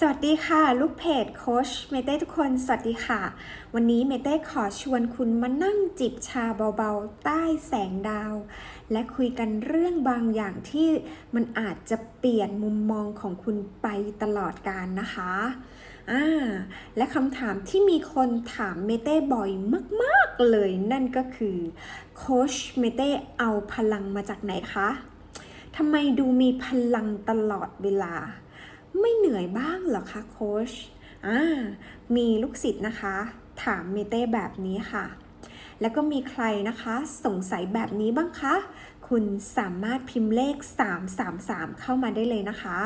สวัสดีค่ะ ลูกเพจโคชเมเต้ทุกคน สวัสดีค่ะ วันนี้เมเต้ขอชวนคุณมานั่งจิบชาเบาๆ ใต้แสงดาว และคุยกันเรื่องบางอย่างที่มันอาจจะเปลี่ยนมุมมองของคุณไปตลอดกาลนะคะอ่าและคำถามที่มีคนถามเมเต้บ่อยมากๆเลยนั่นก็คือโคชเมเต้เอาพลังมาจากไหนคะทำไมดูมีพลังตลอดเวลา ไม่เหนื่อยบ้างเหรอคะโค้ชอ่ามีลูกศิษย์นะคะ ถามเมเต้แบบนี้ค่ะ แล้วก็มีใครนะคะ สงสัยแบบนี้บ้างคะ คุณสามารถพิมพ์เลข 333 เข้ามาได้เลยนะคะ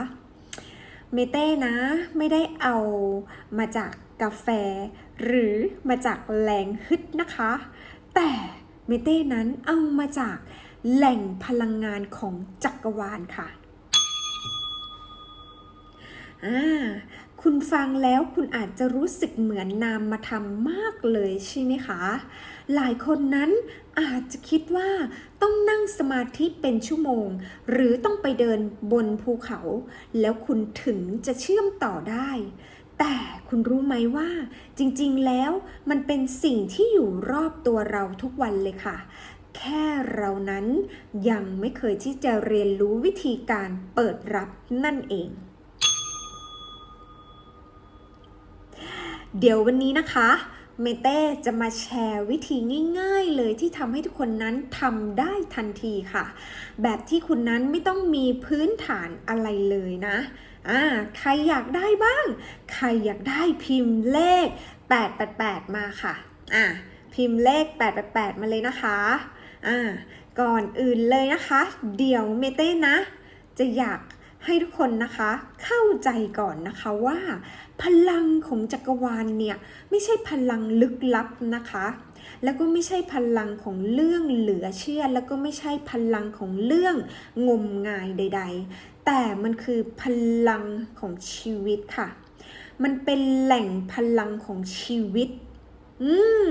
เมเต้นะ ไม่ได้เอามาจากกาแฟ หรือมาจากแรงฮึดนะคะ แต่เมเต้นั้นเอามาจากแหล่งพลังงานของจักรวาลค่ะ อ่าคุณฟังแล้วคุณอาจจะรู้สึกเหมือนนามมาทำมากเลยใช่ไหมคะ หลายคนนั้นอาจจะคิดว่าต้องนั่งสมาธิเป็นชั่วโมง หรือต้องไปเดินบนภูเขา แล้วคุณถึงจะเชื่อมต่อได้ แต่คุณรู้ไหมว่า จริงๆแล้วมันเป็นสิ่งที่อยู่รอบตัวเราทุกวันเลยค่ะแค่เรานั้นยังไม่เคยที่จะเรียนรู้วิธีการเปิดรับนั่นเอง เดี๋ยววันนี้นะคะเมเต้จะมาแชร์วิธีง่ายๆเลยที่ทำให้ทุกคนนั้นทำได้ทันทีค่ะ แบบที่คุณนั้นไม่ต้องมีพื้นฐานอะไรเลยนะอ่าใครอยากได้บ้าง ใครอยากได้พิมพ์เลข 888 มาค่ะอ่าพิมพ์เลข 888 มาเลยนะคะอ่าก่อนอื่นเลยนะคะ เดี๋ยวเมเต้นะ จะอยาก ให้ทุกคนนะคะเข้าใจก่อนนะคะว่า พลังของจักรวาลเนี่ยไม่ใช่พลังลึกลับนะคะ แล้วก็ไม่ใช่พลังของเรื่องเหลือเชื่อ แล้วก็ไม่ใช่พลังของเรื่องงมงายใด ๆ แต่มันคือพลังของชีวิตค่ะ มันเป็นแหล่งพลังของชีวิต อืม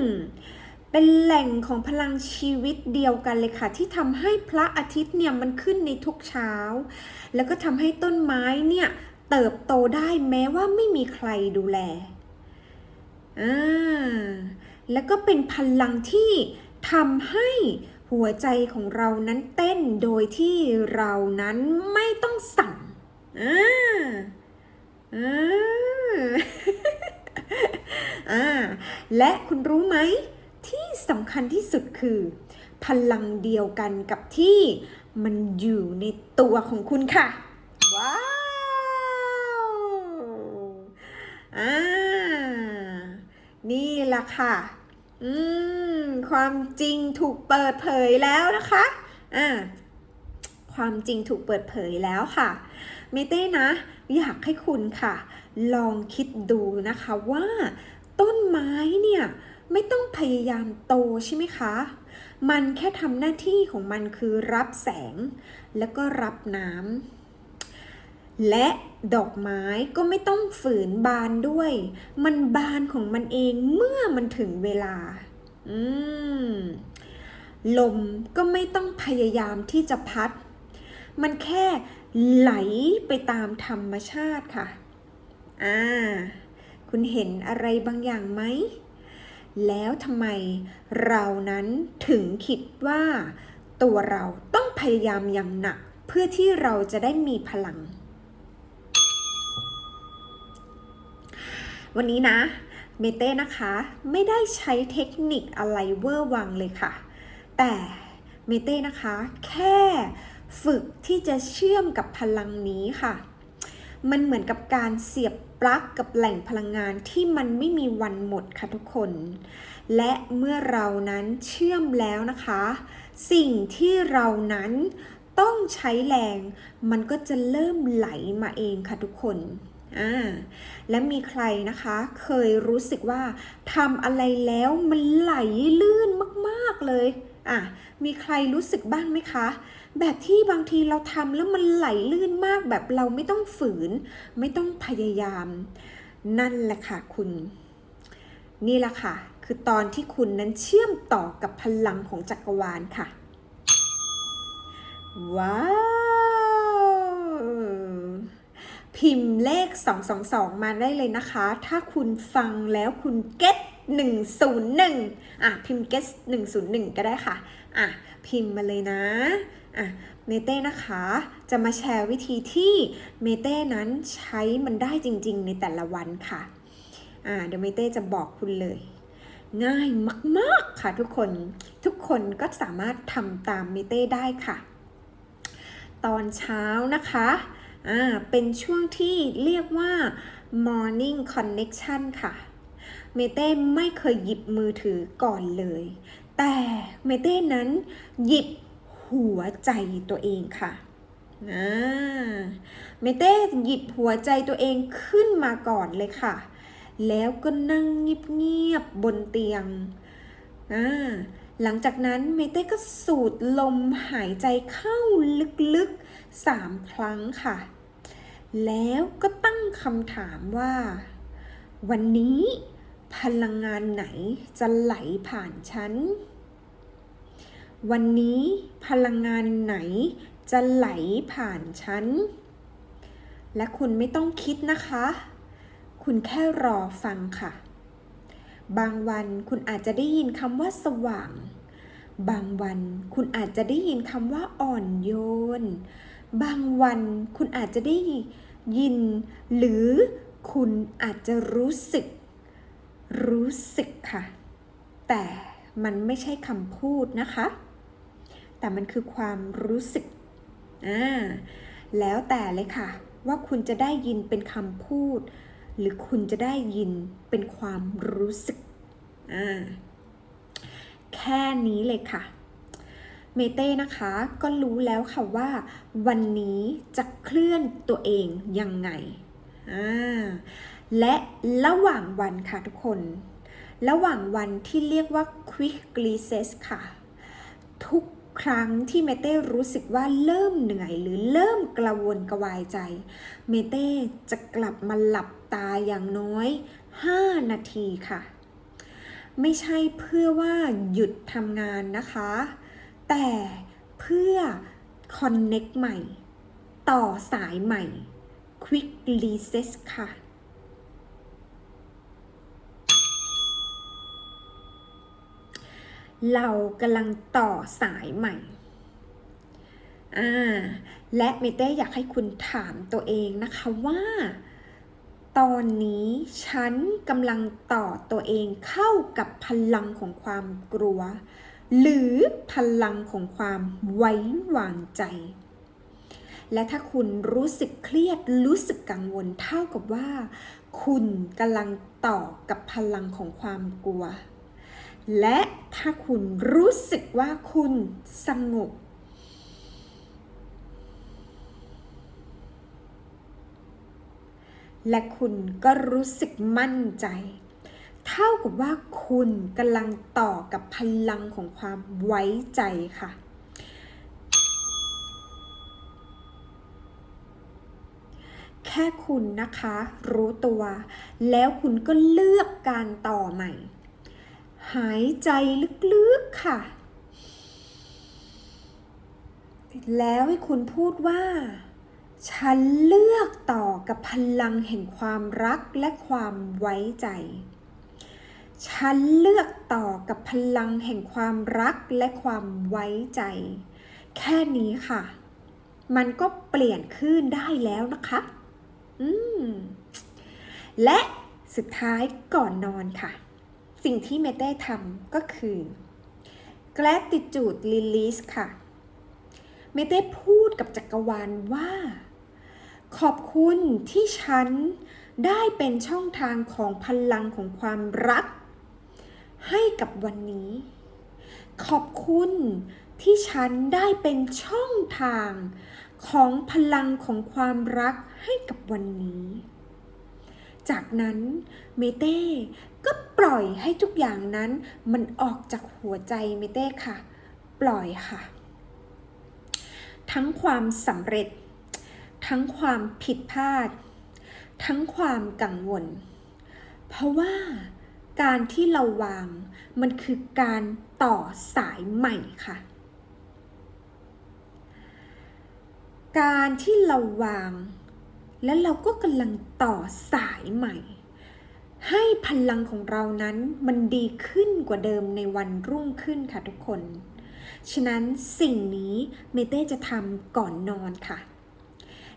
เป็นแหล่งของพลังชีวิตเดียวกันเลยค่ะ ที่ทำให้พระอาทิตย์เนี่ยมันขึ้นในทุกเช้า แล้วก็ทำให้ต้นไม้เนี่ยเติบโตได้แม้ว่าไม่มีใครดูแลอ่าแล้วก็เป็นพลังที่ทำให้หัวใจของเรานั้นเต้นโดยที่เรานั้นไม่ต้องสั่งอ่าอ่าอ่าและคุณรู้ไหม ที่สำคัญที่สุดคือ พลังเดียวกันกับที่มันอยู่ในตัวของคุณค่ะ ว้าวอ่านี่ละค่ะ อืม ความจริงถูกเปิดเผยแล้วนะคะอ่าความจริงถูกเปิดเผยแล้วค่ะเมเต้นะ อยากให้คุณค่ะ ลองคิดดูนะคะว่า ต้นไม้เนี่ย ไม่ต้องพยายามโตใช่ไหมคะ มันแค่ทำหน้าที่ของมันคือรับแสง แล้วก็รับน้ำ และดอกไม้ก็ไม่ต้องฝืนบานด้วย มันบานของมันเองเมื่อมันถึงเวลา อืม ลมก็ไม่ต้องพยายามที่จะพัด มันแค่ไหลไปตามธรรมชาติค่ะ อ่า คุณเห็นอะไรบางอย่างไหม แล้วทำไมเรานั้นถึงคิดว่า ตัวเราต้องพยายามอย่างหนัก เพื่อที่เราจะได้มีพลัง วันนี้นะ เมเต้นะคะ ไม่ได้ใช้เทคนิคอะไรเวอร์วังเลยค่ะ แต่เมเต้นะคะ แค่ฝึกที่จะเชื่อมกับพลังนี้ค่ะ มันเหมือนกับการเสียบปลั๊กกับแหล่งพลังงานที่มันไม่มีวันหมดค่ะทุกคน และเมื่อเรานั้นเชื่อมแล้วนะคะ สิ่งที่เรานั้นต้องใช้แรง มันก็จะเริ่มไหลมาเองค่ะทุกคนอ่าและมีใครนะคะเคยรู้สึกว่าทำอะไรแล้วมันไหลลื่นมากๆเลยอะมีใครรู้สึกบ้างไหมคะ แบบที่บางทีเราทำแล้วมันไหลลื่นมากแบบเราไม่ต้องฝืน ไม่ต้องพยายาม นั่นแหละค่ะคุณ นี่แหละค่ะ คือตอนที่คุณนั้นเชื่อมต่อกับพลังของจักรวาลค่ะ ว้าวพิมพ์เลข 222 มาได้เลยนะคะ ถ้าคุณฟังแล้วคุณ get 101 อะ พิมพ์ get 101 ก็ได้ค่ะ อะ พิมพ์มาเลยนะ อะเมเต้นะคะจะมาแชร์วิธีที่เมเต้นั้นใช้มันได้จริงๆ ในแต่ละวันค่ะอ่าเดี๋ยวเมเต้จะบอกคุณเลย ง่ายมากๆค่ะทุกคนทุกคนก็สามารถทำตามเมเต้ได้ค่ะ ตอนเช้านะคะอ่าเป็นช่วงที่เรียกว่า morning connection ค่ะ เมเต้ไม่เคยหยิบมือถือก่อนเลย แต่เมเต้นั้นหยิบ หัวใจตัวเองค่ะอ่เมเต้หยิบหัวใจตัวเองขึ้นมาก่อนเลยค่ะ แล้วก็นั่งเงียบๆบนเตียงอ่าหลังจากนั้นเมเต้ก็สูดลมหายใจเข้าลึกๆสามครั้งค่ะ แล้วก็ตั้งคำถามว่า วันนี้พลังงานไหนจะไหลผ่านฉัน วันนี้พลังงานไหนจะไหลผ่านฉัน และคุณไม่ต้องคิดนะคะ คุณแค่รอฟังค่ะ บางวันคุณอาจจะได้ยินคำว่าสว่าง บางวันคุณอาจจะได้ยินคำว่าอ่อนโยน บางวันคุณอาจจะได้ยิน หรือคุณอาจจะรู้สึก รู้สึกค่ะ แต่มันไม่ใช่คำพูดนะคะ แต่มันคือความรู้สึกอ่าแล้วแต่เลยค่ะ ว่าคุณจะได้ยินเป็นคำพูด หรือคุณจะได้ยินเป็นความรู้สึกอ่าแค่นี้เลยค่ะ เมเต้นะคะก็รู้แล้วค่ะว่า วันนี้จะเคลื่อนตัวเองยังไงอ่าและระหว่างวันค่ะทุกคน ระหว่างวันที่เรียกว่า quick reset ค่ะ ทุก ครั้งที่เมเต้รู้สึกว่าเริ่มเหนื่อยหรือเริ่มกระวนกระวายใจ เมเต้จะกลับมาหลับตาอย่างน้อย 5 นาทีค่ะ ไม่ใช่เพื่อว่าหยุดทำงานนะคะ แต่เพื่อ connect ใหม่ ต่อสายใหม่ quick reset ค่ะ เรากำลังต่อสายใหม่อ่าและเมเต้อยากให้คุณถามตัวเองนะคะว่า ตอนนี้ฉันกำลังต่อตัวเองเข้ากับพลังของความกลัว หรือพลังของความไว้วางใจ และถ้าคุณรู้สึกเครียดรู้สึกกังวลเท่ากับว่า คุณกำลังต่อกับพลังของความกลัว และถ้าคุณรู้สึกว่าคุณสงบและคุณก็รู้สึกมั่นใจ เท่ากับว่าคุณกำลังต่อกับพลังของความไว้ใจค่ะ แค่คุณนะคะรู้ตัว แล้วคุณก็เลือกการต่อใหม่ หายใจลึกๆค่ะ แล้วให้คุณพูดว่า ฉันเลือกต่อกับพลังแห่งความรักและความไว้ใจ ฉันเลือกต่อกับพลังแห่งความรักและความไว้ใจ แค่นี้ค่ะ มันก็เปลี่ยนขึ้นได้แล้วนะคะ อืม และสุดท้ายก่อนนอนค่ะ สิ่งที่เมเต้ทำก็คือ gratitude release ค่ะ เมเต้พูดกับจักรวาลว่า ขอบคุณที่ฉันได้เป็นช่องทางของพลังของความรัก ให้กับวันนี้ ขอบคุณที่ฉันได้เป็นช่องทางของพลังของความรักให้กับวันนี้ จากนั้นเมเต้ ก็ปล่อยให้ทุกอย่างนั้นมันออกจากหัวใจเมเต้ค่ะ ปล่อยค่ะ ทั้งความสำเร็จ ทั้งความผิดพลาด ทั้งความกังวล เพราะว่าการที่เราวางมันคือการต่อสายใหม่ค่ะ การที่เราวาง และเราก็กำลังต่อสายใหม่ ให้พลังของเรานั้นมันดีขึ้นกว่าเดิมในวันรุ่งขึ้นค่ะทุกคน ฉะนั้นสิ่งนี้เมเต้จะทำก่อนนอนค่ะ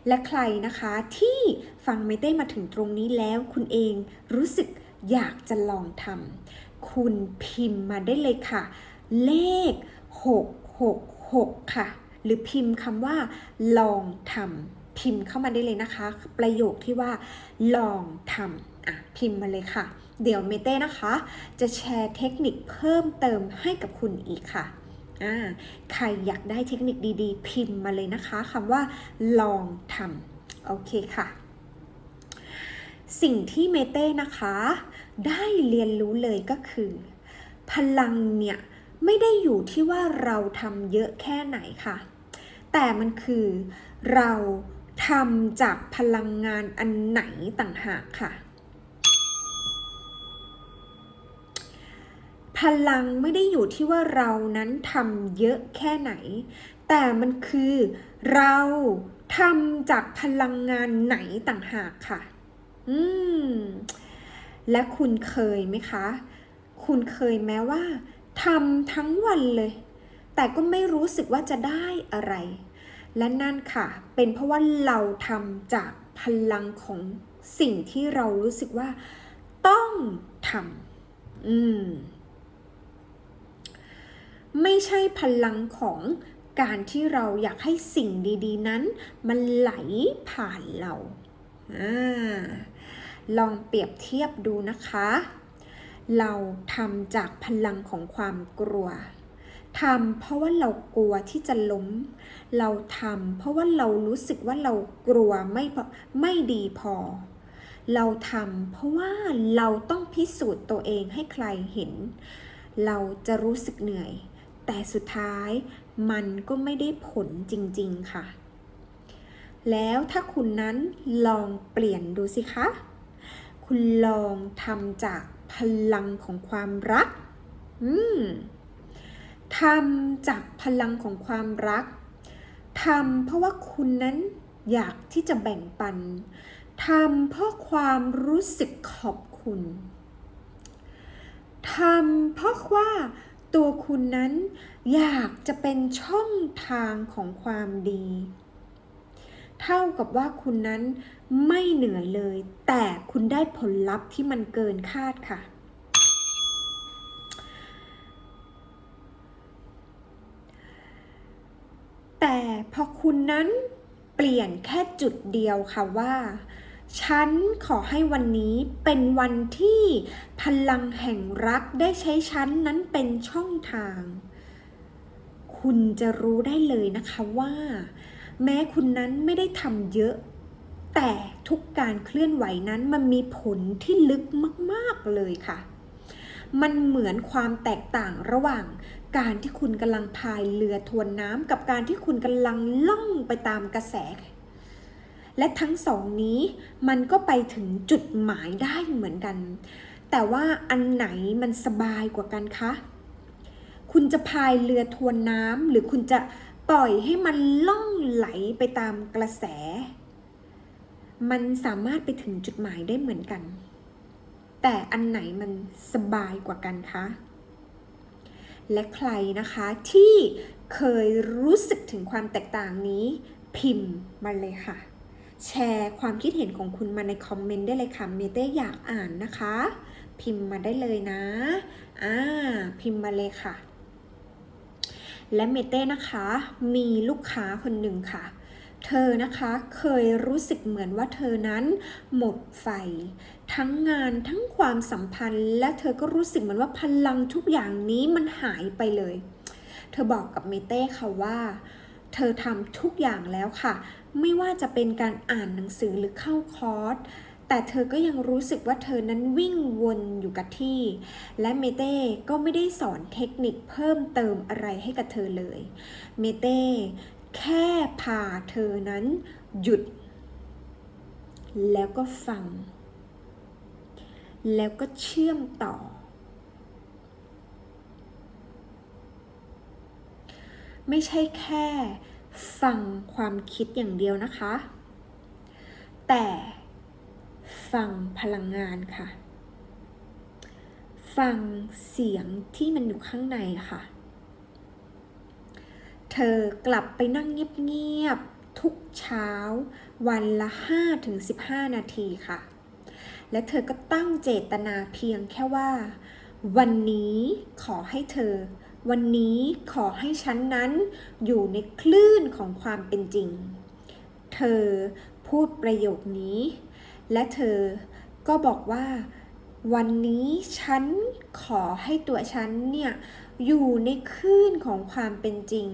และใครนะคะที่ฟังเมเต้มาถึงตรงนี้แล้วคุณเองรู้สึกอยากจะลองทำคุณพิมพ์มาได้เลยค่ะ เลข 666 ค่ะ หรือพิมพ์คำว่า ลองทำพิมพ์เข้ามาได้เลยนะคะ ประโยคที่ว่า ลองทำ อะพิมพ์มาเลยค่ะ เดี๋ยวเมเต้นะคะ จะแชร์เทคนิคเพิ่มเติมให้กับคุณอีกค่ะอ่าใครอยากได้เทคนิคดีๆ พิมพ์มาเลยนะคะคำว่า ลองทำโอเคค่ะ สิ่งที่เมเต้นะคะ ได้เรียนรู้เลยก็คือ พลังเนี่ยไม่ได้อยู่ที่ว่าเราทำเยอะแค่ไหนค่ะ แต่มันคือเราทำจากพลังงานอันไหนต่างหากค่ะ พลังไม่ได้อยู่ที่ว่าเรานั้นทำเยอะแค่ไหน แต่มันคือเราทำจากพลังงานไหนต่างหากค่ะ อืม และคุณเคยไหมคะ คุณเคยแม้ว่าทำทั้งวันเลย แต่ก็ไม่รู้สึกว่าจะได้อะไร และนั่นค่ะ เป็นเพราะว่าเราทำจากพลังของสิ่งที่เรารู้สึกว่าต้องทำอืม ไม่ใช่พลังของการที่เราอยากให้สิ่งดีๆ นั้น มันไหลผ่านเราอ่าลองเปรียบเทียบดูนะคะ เราทำจากพลังของความกลัวทำเพราะว่าเรากลัวที่จะล้ม เราทำเพราะว่าเรารู้สึกว่าเรากลัวไม่พอไม่ดีพอ เราทำเพราะว่าเราต้องพิสูจน์ตัวเองให้ใครเห็น เราจะรู้สึกเหนื่อย แต่สุดท้ายมันก็ไม่ได้ผลจริงๆค่ะ แล้วถ้าคุณนั้นลองเปลี่ยนดูสิคะ คุณลองทำจากพลังของความรัก อืมทำจากพลังของความรักทำเพราะว่าคุณนั้นอยากที่จะแบ่งปันทำเพราะความรู้สึกขอบคุณทำเพราะว่า ตัวคุณนั้นอยากจะเป็นช่องทางของความดี เท่ากับว่าคุณนั้นไม่เหนื่อยเลย แต่คุณได้ผลลัพธ์ที่มันเกินคาดค่ะ แต่พอคุณนั้นเปลี่ยนแค่จุดเดียวค่ะว่า ฉันขอให้วันนี้เป็นวันที่พลังแห่งรักได้ใช้ฉันนั้นเป็นช่องทาง คุณจะรู้ได้เลยนะคะว่า แม้คุณนั้นไม่ได้ทำเยอะ แต่ทุกการเคลื่อนไหวนั้นมันมีผลที่ลึกมาก ๆ เลยค่ะ มันเหมือนความแตกต่างระหว่างการที่คุณกำลังพายเรือทวนน้ำกับการที่คุณกำลังล่องไปตามกระแส และทั้งสองนี้มันก็ไปถึงจุดหมายได้เหมือนกัน แต่ว่าอันไหนมันสบายกว่ากันคะ คุณจะพายเรือทวนน้ำหรือคุณจะปล่อยให้มันล่องไหลไปตามกระแส มันสามารถไปถึงจุดหมายได้เหมือนกัน แต่อันไหนมันสบายกว่ากันคะ และใครนะคะที่เคยรู้สึกถึงความแตกต่างนี้พิมพ์มาเลยค่ะ แชร์ความคิดเห็นของคุณมาในคอมเมนต์ได้เลยค่ะ เมเต้อยากอ่านนะคะ พิมพ์มาได้เลยนะ อ่า พิมพ์มาเลยค่ะ และเมเต้นะคะ มีลูกค้าคนหนึ่งค่ะเธอนะคะเคยรู้สึกเหมือนว่าเธอนั้นหมดไฟ ทั้งงานทั้งความสัมพันธ์ และเธอก็รู้สึกเหมือนว่าพลังทุกอย่างนี้มันหายไปเลย เธอบอกกับเมเต้ค่ะว่า เธอทำทุกอย่างแล้วค่ะ ไม่ว่าจะเป็นการอ่านหนังสือหรือเข้าคอร์สแต่เธอก็ยังรู้สึกว่าเธอนั้นวิ่งวนอยู่กับที่ และเมเต้ก็ไม่ได้สอนเทคนิคเพิ่มเติมอะไรให้กับเธอเลย เมเต้แค่พาเธอนั้นหยุด แล้วก็ฟัง แล้วก็เชื่อมต่อ ไม่ใช่แค่ ฟังความคิดอย่างเดียวนะคะ แต่ฟังพลังงานค่ะ ฟังเสียงที่มันอยู่ข้างในค่ะ เธอกลับไปนั่งเงียบๆทุกเช้า วันละ 5-15 นาทีค่ะ และเธอก็ตั้งเจตนาเพียงแค่ว่า วันนี้ขอให้เธอ วันนี้ขอให้ฉันนั้นอยู่ในคลื่นของความเป็นจริง เธอพูดประโยคนี้ และเธอก็บอกว่า วันนี้ฉันขอให้ตัวฉันเนี่ยอยู่ในคลื่นของความเป็นจริง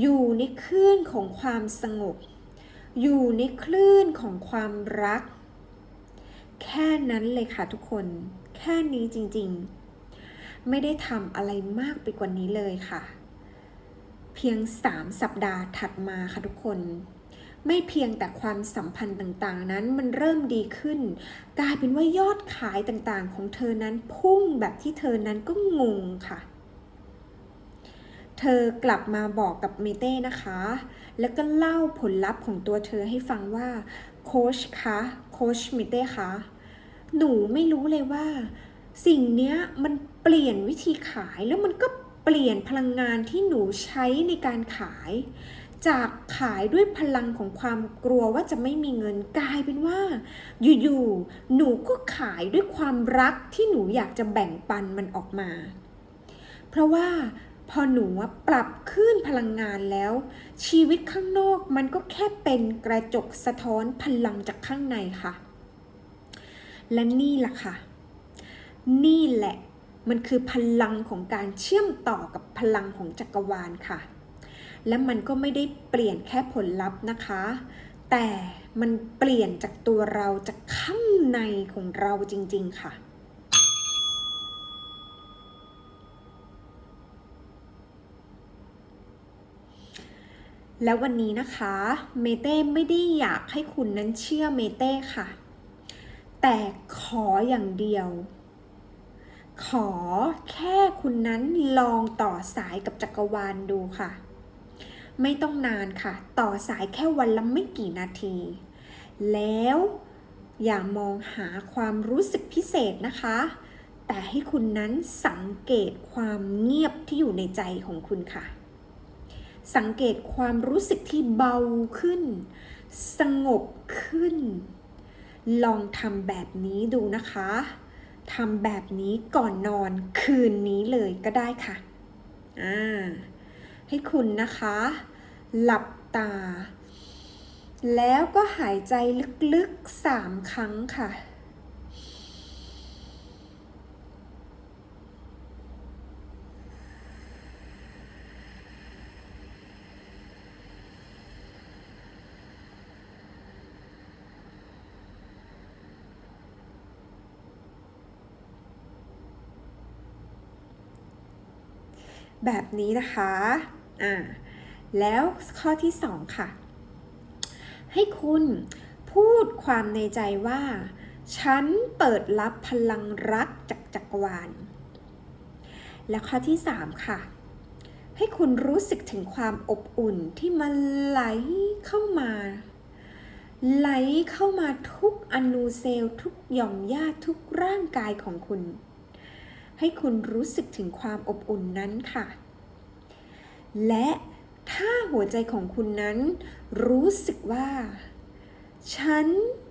อยู่ในคลื่นของความสงบ อยู่ในคลื่นของความรัก แค่นั้นเลยค่ะทุกคน แค่นี้จริง ๆ ไม่ได้ทำอะไรมากไปกว่านี้เลยค่ะ เพียง 3 สัปดาห์ถัดมาค่ะทุกคน ไม่เพียงแต่ความสัมพันธ์ต่างๆ นั้นมันเริ่มดีขึ้น กลายเป็นว่ายอดขายต่างๆ ของเธอนั้นพุ่งแบบที่เธอนั้นก็งงค่ะเธอกลับมาบอกกับเมเต้นะคะ แล้วก็เล่าผลลัพธ์ของตัวเธอให้ฟังว่าโค้ชคะ โค้ชเมเต้คะ หนูไม่รู้เลยว่า สิ่งนี้มันเปลี่ยนวิธีขายแล้วมันก็เปลี่ยนพลังงานที่หนูใช้ในการขาย จากขายด้วยพลังของความกลัวว่าจะไม่มีเงินกลายเป็นว่า อยู่ๆหนูก็ขายด้วยความรักที่หนูอยากจะแบ่งปันมันออกมา เพราะว่าพอหนูปรับขึ้นพลังงานแล้ว ชีวิตข้างนอกมันก็แค่เป็นกระจกสะท้อนพลังจากข้างในค่ะ และนี่แหละค่ะ นี่แหละมันคือพลังของการเชื่อมต่อกับพลังของจักรวาลค่ะ และมันก็ไม่ได้เปลี่ยนแค่ผลลัพธ์นะคะ แต่มันเปลี่ยนจากตัวเราจากข้างในของเราจริง ๆ ค่ะ แล้ววันนี้นะคะ เมเต้ไม่ได้อยากให้คุณนั้นเชื่อเมเต้ค่ะ แต่ขออย่างเดียว ขอแค่คุณนั้นลองต่อสายกับจักรวาลดูค่ะ ไม่ต้องนานค่ะ ต่อสายแค่วันละไม่กี่นาที แล้วอย่ามองหาความรู้สึกพิเศษนะคะ แต่ให้คุณนั้นสังเกตความเงียบที่อยู่ในใจของคุณค่ะ สังเกตความรู้สึกที่เบาขึ้น สงบขึ้น ลองทำแบบนี้ดูนะคะ ทำแบบนี้ก่อนนอนคืนนี้เลยก็ได้ค่ะ อ่า ให้คุณนะคะ หลับตา แล้วก็หายใจลึกๆสามครั้งค่ะ แบบนี้นะคะอ่าแล้วข้อที่สองค่ะ ให้คุณพูดความในใจว่า ฉันเปิดรับพลังรักจากจักรวาล และข้อที่สามค่ะ ให้คุณรู้สึกถึงความอบอุ่นที่มันไหลเข้ามา ไหลเข้ามาทุกอนูเซลล์ทุกหย่อมญาตทุกร่างกายของคุณ ให้คุณรู้สึกถึงความอบอุ่นนั้นค่ะ และถ้าหัวใจของคุณนั้น รู้สึกว่า ฉัน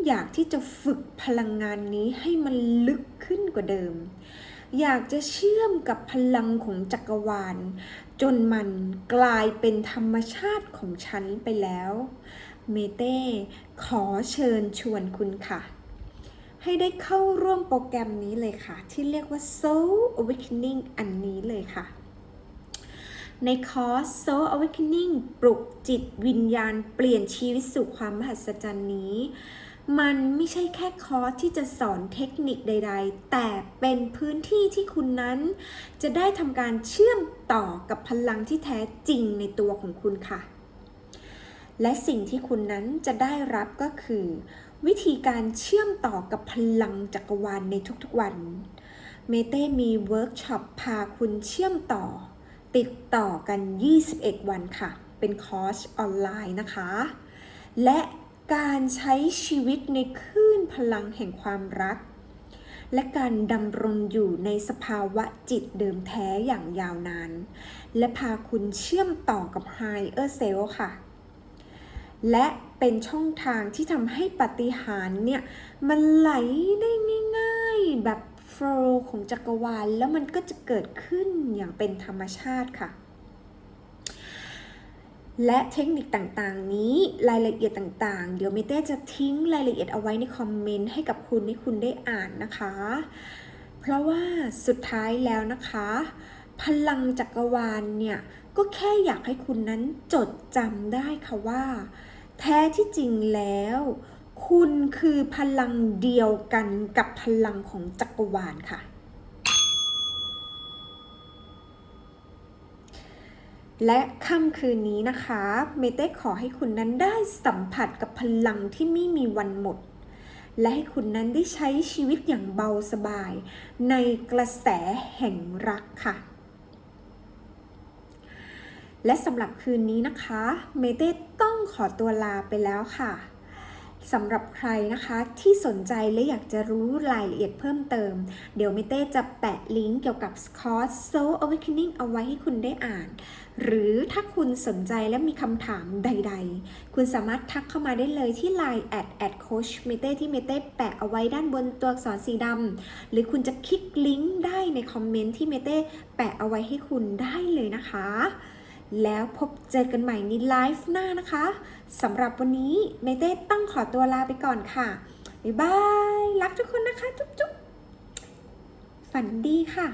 อยากที่จะฝึกพลังงานนี้ให้มันลึกขึ้นกว่าเดิม อยากจะเชื่อมกับพลังของจักรวาล จนมันกลายเป็นธรรมชาติของฉันไปแล้ว เมเต้ขอเชิญชวนคุณค่ะ ให้ได้เข้าร่วมโปรแกรมนี้เลยค่ะ ที่เรียกว่า Soul Awakening อันนี้เลยค่ะ ในคอร์ส Soul Awakening ปลุกจิตวิญญาณเปลี่ยนชีวิตสู่ความมหัศจรรย์นี้ มันไม่ใช่แค่คอร์สที่จะสอนเทคนิคใด ๆ แต่เป็นพื้นที่ที่คุณนั้น จะได้ทำการเชื่อมต่อกับพลังที่แท้จริงในตัวของคุณค่ะ และสิ่งที่คุณนั้นจะได้รับก็คือ วิธีการเชื่อมต่อกับพลังจักรวาลในทุกๆวัน เมเต้มีเวิร์กช็อปพาคุณเชื่อมต่อ ติดต่อกัน 21 วันค่ะ เป็นคอร์สออนไลน์นะคะ และการใช้ชีวิตในคลื่นพลังแห่งความรัก และการดำรงอยู่ในสภาวะจิตเดิมแท้อย่างยาวนาน และพาคุณเชื่อมต่อกับ Higher Self ค่ะ และเป็นช่องทางที่ทำให้ปฏิหารเนี่ยมันไหลได้ง่ายๆ แบบโฟล์ของจักรวาล แล้วมันก็จะเกิดขึ้นอย่างเป็นธรรมชาติค่ะ และเทคนิคต่างๆ นี้รายละเอียดต่างๆ เดี๋ยวเมเต้จะทิ้งรายละเอียดเอาไว้ในคอมเมนต์ให้กับคุณให้คุณได้อ่านนะคะ เพราะว่าสุดท้ายแล้วนะคะ พลังจักรวาลเนี่ย ก็แค่อยากให้คุณนั้นจดจำได้ค่ะว่า แท้ที่จริงแล้ว คุณคือพลังเดียวกันกับพลังของจักรวาลค่ะ และค่ำคืนนี้นะคะ เมเต้ขอให้คุณนั้นได้สัมผัสกับพลังที่ไม่มีวันหมดและให้คุณนั้นได้ใช้ชีวิตอย่างเบาสบาย ในกระแสแห่งรักค่ะ และสำหรับคืนนี้นะคะ เมเต้ต้องขอตัวลาไปแล้วค่ะสำหรับใครนะคะที่สนใจและอยากจะรู้รายละเอียดเพิ่มเติม เดี๋ยวเมเต้จะแปะลิงก์เกี่ยวกับ Scott Soul Awakening เอาไว้ให้คุณได้อ่าน หรือถ้าคุณสนใจและมีคำถามใดๆ คุณสามารถทักเข้ามาได้เลยที่ Line at coach เมเต้ที่เมเต้แปะเอาไว้ด้านบนตัวอักษรสีดำหรือคุณจะคลิกลิงก์ได้ในคอมเมนต์ที่เมเต้แปะเอาไว้ให้คุณได้เลยนะคะ แล้วพบเจอกันใหม่ในไลฟ์หน้านะคะสำหรับวันนี้เมเต้ต้องขอตัวลาไปก่อนค่ะ บ๊ายบาย รักทุกคนนะคะ จุ๊บๆฝันดีค่ะ